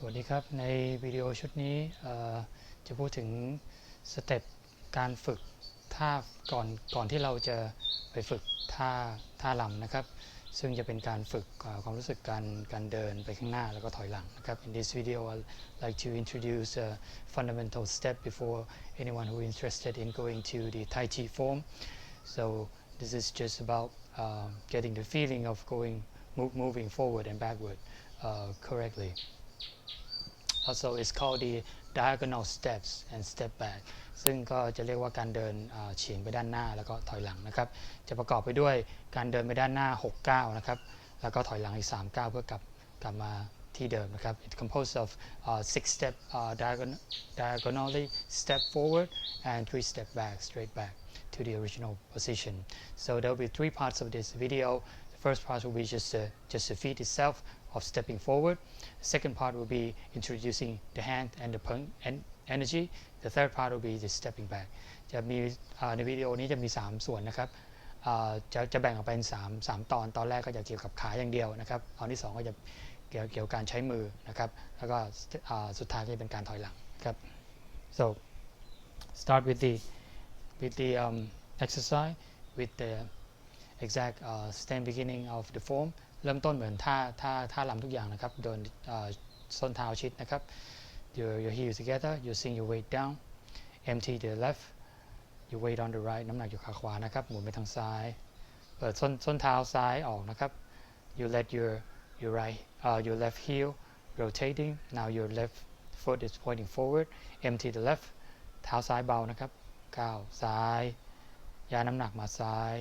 สวัสดีครับ ในวิดีโอชุดนี้จะพูดถึงสเต็ปการฝึกท่าก่อนก่อนที่เราจะไปฝึกท่าท่าลำนะครับ ซึ่งจะเป็นการฝึกความรู้สึกการการเดินไปข้างหน้าแล้วก็ถอยหลังนะครับ In this video I'd like to introduce a fundamental step before anyone who is interested in going to the Tai Chi form so this is just about um, getting the feeling of going move, moving forward and backward uh, correctly also it's called the diagonal steps and step back ซึ่งก็จะเรียกว่าการเดินเฉียงไปด้านหน้าแล้วก็ถอยหลังนะครับ จะประกอบไปด้วยการเดินไปด้านหน้า 6 ก้าวนะครับ แล้วก็ถอยหลังอีก 3 ก้าวเพื่อกลับกลับมาที่เดิมนะครับ It composed of uh, six step uh, diagon- diagonally step forward and three step back straight back to the original position so there will be three parts of this video the first part will be just the, just the feet itself of stepping forward the second part will be introducing the hand and the pun- en- energy the third part will be the stepping back จะมีในวิดีโอนี้จะมี 3 ส่วนนะครับจะจะแบ่งออกเป็น3 3 ตอน ตอนแรกก็จะเกี่ยวกับขาอย่างเดียวนะครับ ตอนที่ 2 ก็จะเกี่ยวเกี่ยวกับการใช้มือนะครับ แล้วก็สุดท้ายจะเป็นการถอยหลังครับ so start with the with the um, exercise with the exact uh, stand beginning of the form เริ่มต้นเหมือนท่าท่าท่าลำทุกอย่างนะครับโดนส้นเท้าชิดนะครับ your your heels together you sink your weight down empty the left your weight on the right น้ำหนักอยู่ขาขวานะครับ หมุนไปทางซ้าย เปิดส้นส้นเท้าซ้ายออกนะครับ you let your your right uh, your left heel rotating now your left foot is pointing forward empty the left เท้าซ้ายเบานะครับก้าวซ้ายย้ายน้ำหนักมาซ้าย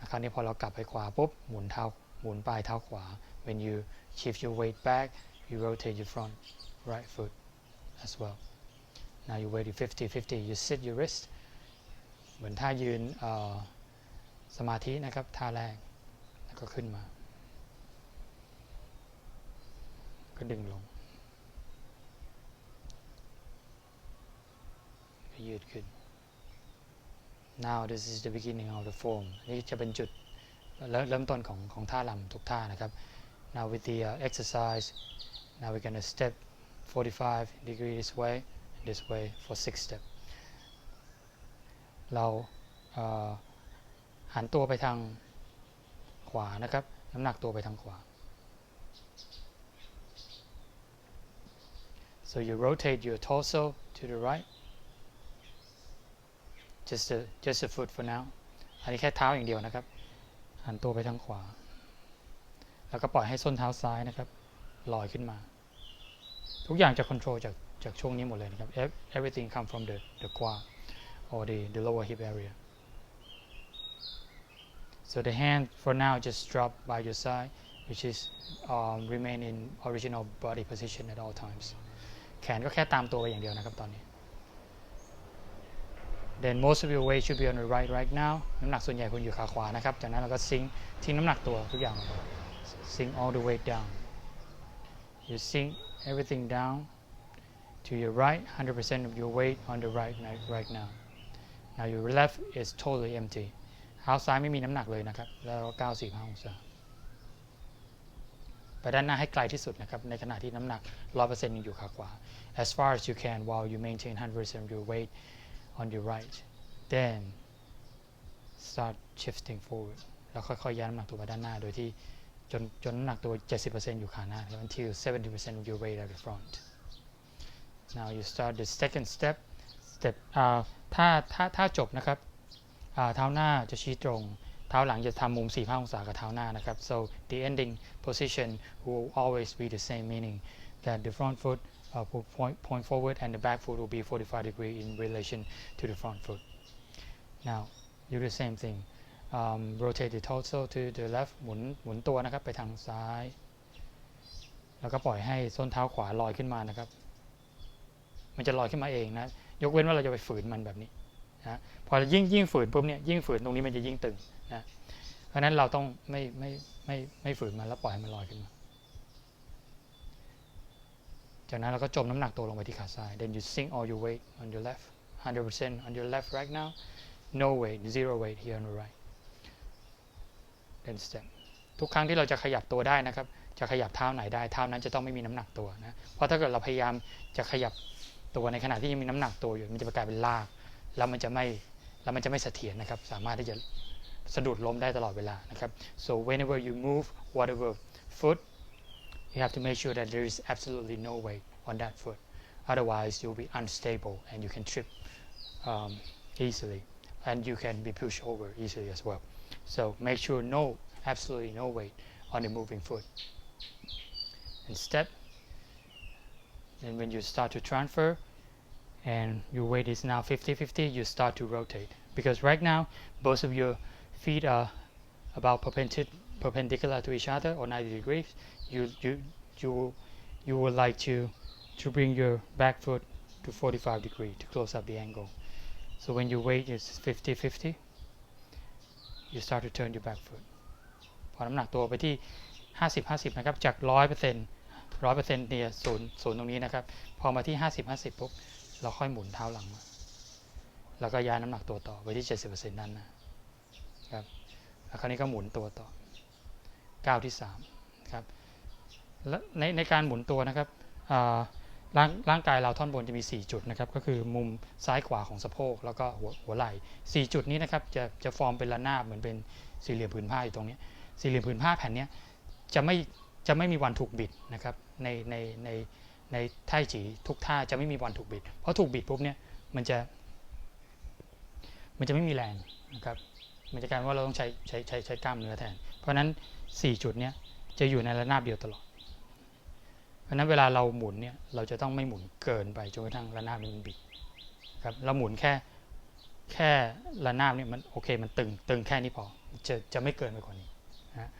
นะครับนี่พอเรากลับไปขวาปุ๊บหมุนเท้า หมุนปลายเท้าขวา when you shift your weight back you rotate your front right foot as well now you weight 50 50 you sit your wrist เหมือนท่ายืนสมาธินะครับท่าแรกแล้วก็ขึ้นมา ก็ดึงลงก็ยืดขึ้น now this is the beginning of the form นี่จะเป็นจุด เริ่มต้นของของท่าลำทุกท่านะครับ now with the uh, exercise now we're gonna step 45 degree this way this way for six step เราหันตัวไปทางขวานะครับ น้ำหนักตัวไปทางขวา So you rotate your torso to the right. Just a just a foot for now. อันนี้แค่เท้าอย่างเดียวนะครับ หันตัวไปทางขวา แล้วก็ปล่อยให้ส้นเท้าซ้ายนะครับลอยขึ้นมา ทุกอย่างจะ control จากจากช่วงนี้หมดเลยนะครับ Ev- everything come from the the quad or the the lower hip area so the hand for now just drop by your side which is um, remain in original body position at all times แขนก็แค่ตามตัวไปอย่างเดียวนะครับตอนนี้ then most of your weight should be on the right right now น้ำหนักส่วนใหญ่คุณอยู่ขาขวานะครับ จากนั้นเราก็ซิงทิ้งน้ำหนักตัวทุกอย่างลงไป sink all the weight down you sink everything down to your right 100% of your weight on the right right, right now now your left is totally empty เท้าซ้ายไม่มีน้ำหนักเลยนะครับ แล้วก็95องศา ไปด้านหน้าให้ไกลที่สุดนะครับ ในขณะที่น้ำหนัก 100%ยังอยู่ขาขวา as far as you can while you maintain 100% of your weight on your right then start shifting forward แล้วค่อยๆย้ายน้ำหนักตัวไปด้านหน้า โดยที่จนจนน้ำหนักตัว 70%อยู่ขาหน้า until 70% of your weight at the front now you start the second step step อ่าถ้าถ้าถ้าจบนะครับอ่าเท้าหน้าจะชี้ตรง เท้าหลังจะทำมุม 45 องศากับเท้าหน้านะครับ so the ending position will always be the same meaning that the front foot uh, will point, point forward and the back foot will be 45 degree in relation to the front foot now do the same thing um, rotate the torso to the left หมุนหมุนตัวนะครับไปทางซ้าย แล้วก็ปล่อยให้ส้นเท้าขวาลอยขึ้นมานะครับ มันจะลอยขึ้นมาเองนะ ยกเว้นว่าเราจะไปฝืนมันแบบนี้นะพอยิ่งยิ่งฝืนปุ๊บเนี่ยยิ่งฝืนตรงนี้มันจะยิ่งตึงนะ เพราะฉะนั้นเราต้องไม่ไม่ไม่ไม่ฝืนมันแล้วปล่อยให้มันลอยขึ้นมา จากนั้นเราก็จมน้ำหนักตัวลงไปที่ขาซ้าย then you sink all your weight on your left 100% on your left right now no weight zero weight here on the right then step ทุกครั้งที่เราจะขยับตัวได้นะครับ จะขยับเท้าไหนได้ เท้านั้นจะต้องไม่มีน้ำหนักตัวนะ เพราะถ้าเกิดเราพยายามจะขยับตัวในขณะที่ยังมีน้ำหนักตัวอยู่ มันจะกลายเป็นลาก แล้วมันจะไม่ แล้วมันจะไม่เสถียรนะครับ สามารถที่จะสะดุดล้มได้ตลอดเวลานะครับ so whenever you move whatever foot you have to make sure that there is absolutely no weight on that foot. Otherwise you'll be unstable and you can trip um, easily. And you can be pushed over easily as well. So make sure no absolutely no weight on the moving foot. And step. And when you start to transfer and your weight is now 50-50 you start to rotate. Because right now both of your feet are about perpendic- perpendicular to each other or 90 degrees you you you you would like to to bring your back foot to 45 degree to close up the angle so when your weight is 50-50 you start to turn your back foot พอน้ำหนักตัวไปที่ 50-50 นะครับ จาก 100% 100%เนี่ยศูนย์ศูนย์ตรงนี้นะครับ พอมาที่ 50-50 ปุ๊บ เราค่อยหมุนเท้าหลังมาแล้วก็ย้ายน้ำหนักตัวต่อไปที่ 70%ด้นน้าครับ แล้วคราวนี้ก็หมุนตัวต่อ ก้าวที่3ครับในในการหมุนตัวนะครับร่างร่างกายเราท่อนบนจะมี 4 จุดนะครับก็คือมุมซ้ายขวาของสะโพกแล้วก็หัวหัวไหล่4จุดนี้นะครับจะจะฟอร์มเป็นระนาบเหมือนเป็นสี่เหลี่ยมผืนผ้าอยู่ตรงนี้สี่เหลี่ยมผืนผ้าแผ่นนี้จะไม่จะไม่มีวันถูกบิดนะครับในในในในท่าจีทุกท่าจะไม่มีวันถูกบิด เพราะถูกบิดปุ๊บเนี่ยมันจะมันจะไม่มีแรงนะครับมันจะกลายว่าเราต้องใช้ใช้ใช้ใช้กล้ามเนื้อแทน เพราะฉะนั้น 4 จุดเนี้ยจะอยู่ในระนาบเดียวตลอด เพราะนั้นเวลาเราหมุนเนี่ยเราจะต้องไม่หมุนเกินไปจนกระทั่งระนาบมันบิดครับเราหมุนแค่แค่ระนาบเนี่ยมันโอเคมันตึงตึงแค่นี้พอจะจะไม่เกินไปกว่านี้นะ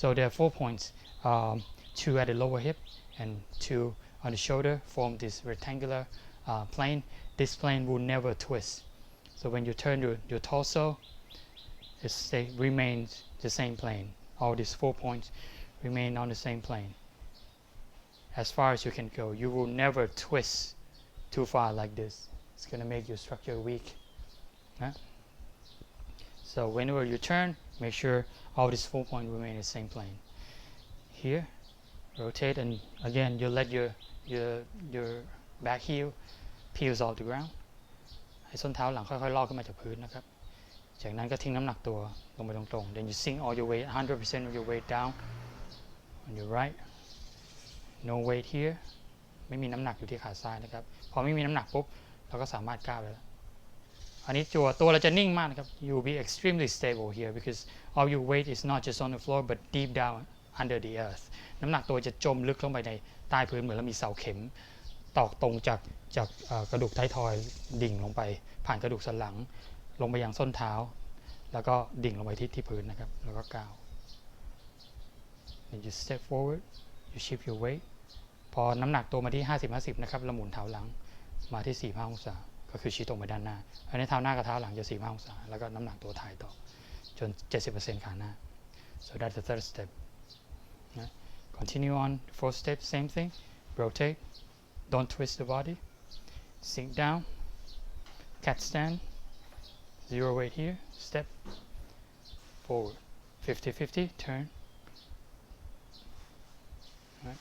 So there are four points, um, two at the lower hip and two on the shoulder form this rectangular uh, plane. This plane will never twist. So when you turn your, your torso, it stay, remains the same plane. All these four points remain on the same plane. As far as you can go, you will never twist too far like this. It's going to make your structure weak. huh? So whenever you turn, make sure all these four points remain in the same plane. Here, rotate and again you let your your your back heel peels off the ground ให้ส้นเท้าหลังค่อยๆลอกขึ้นมาจากพื้นนะครับ จากนั้นก็ทิ้งน้ำหนักตัวลงไปตรงๆ then you sink all your weight 100% of your weight down on your right no weight here ไม่มีน้ำหนักอยู่ที่ขาซ้ายนะครับ พอไม่มีน้ำหนักปุ๊บ เราก็สามารถก้าวได้แล้วอันนี้ตัวตัวเราจะนิ่งมากนะครับ you will be extremely stable here because all your weight is not just on the floor but deep down under the earth น้ำหนักตัวจะจมลึกลงไปในใต้พื้นเหมือนเรามีเสาเข็ม ตอกตรงจากจากกระดูกท้ายทอยดิ่งลงไป ผ่านกระดูกสันหลัง ลงไปยังส้นเท้า แล้วก็ดิ่งลงไปที่ที่พื้นนะครับ แล้วก็ก้าว you step forward you shift your weight พอน้ำหนักตัวมาที่ 50-50 นะครับเราหมุนเท้าหลังมาที่ 45องศา ก็คือชี้ตรงไปด้านหน้า อันนี้เท้าหน้ากับเท้าหลังจะ 45องศา แล้วก็น้ำหนักตัวถ่ายต่อ จน 70%ขาหน้า so that's the third step continue on fourth step same thing rotate don't twist the body sink down cat stand zero weight here step forward 50-50 turn right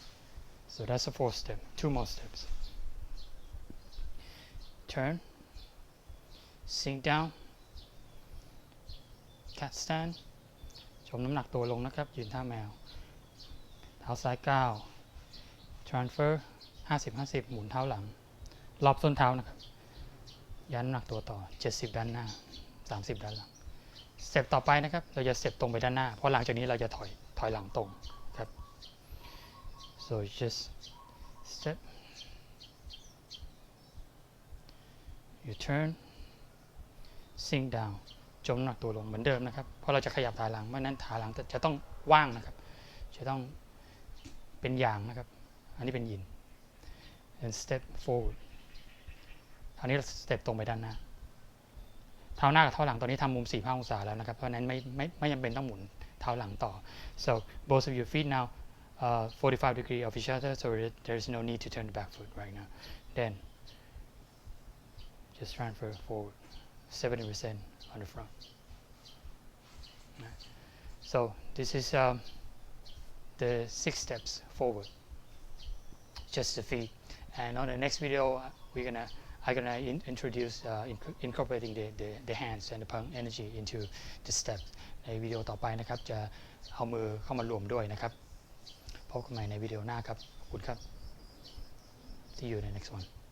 so that's the fourth step two more steps turn sink down cat stand ชมน้ำหนักตัวลงนะครับ ยืนท่าแมว เท้าซ้ายก้าว transfer 50 50 หมุนเท้าหลัง รอบส้นเท้านะครับ ยันหนักตัวต่อ 70 ด้านหน้า 30 ด้านหลังสเต็ปต่อไปนะครับ เราจะสเต็ปตรงไปด้านหน้า เพราะหลังจากนี้เราจะถอยถอยหลังตรงครับ so just step you turn sink down จมหนักตัวลงเหมือนเดิมนะครับ เพราะเราจะขยับขาหลัง เพราะนั้นขาหลังจะต้องว่างนะครับ จะต้องเป็นอย่างนะครับ อันนี้เป็นยิน and step forward ราวนี้เราสเต็ปตรงไปด้านหน้า เท้าหน้ากับเท้าหลังตอนนี้ทำมุม 45 องศาแล้วนะครับ เพราะนั้นไม่ไม่ไม่จำเป็นต้องหมุนเท้าหลังต่อ so both of your feet now uh, 45 degree of each other so there is no need to turn the back foot right now then just transfer forward 70% on the front. So this is um, the six steps forward just the feet and on the next video we're gonna I'm gonna in, introduce uh, inc- incorporating the, the the hands and the punk energy into the steps ในวิดีโอต่อไปนะครับ จะเอามือเข้ามารวมด้วยนะครับ พบกันใหม่ในวิดีโอหน้าครับ ขอบคุณครับ See you in the next one